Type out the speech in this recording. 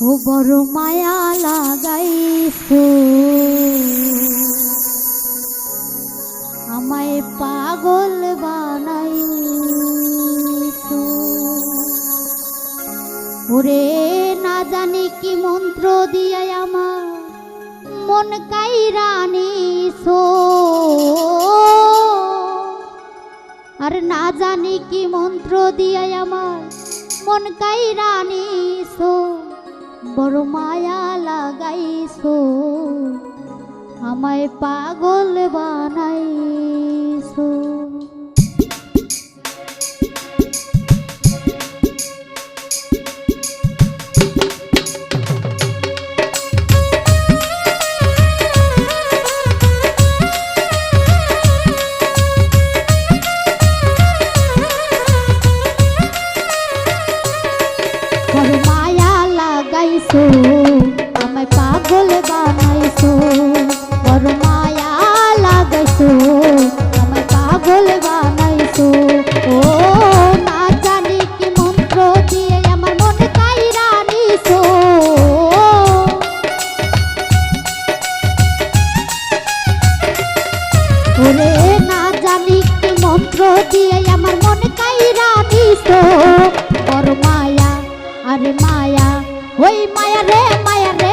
ও বড় মায়া লাগাইছ। আমায় পাগল বানাই ওরে না জানি কি মন্ত্র দিয়ে আমার মন কাই রানিছ আর না জানি কি মন্ত্র দিয়ে আমার মন কাই রানিছ বড় মায়া লাগাইছো আমায় পাগল বানাই মায়া রে মায়া রে।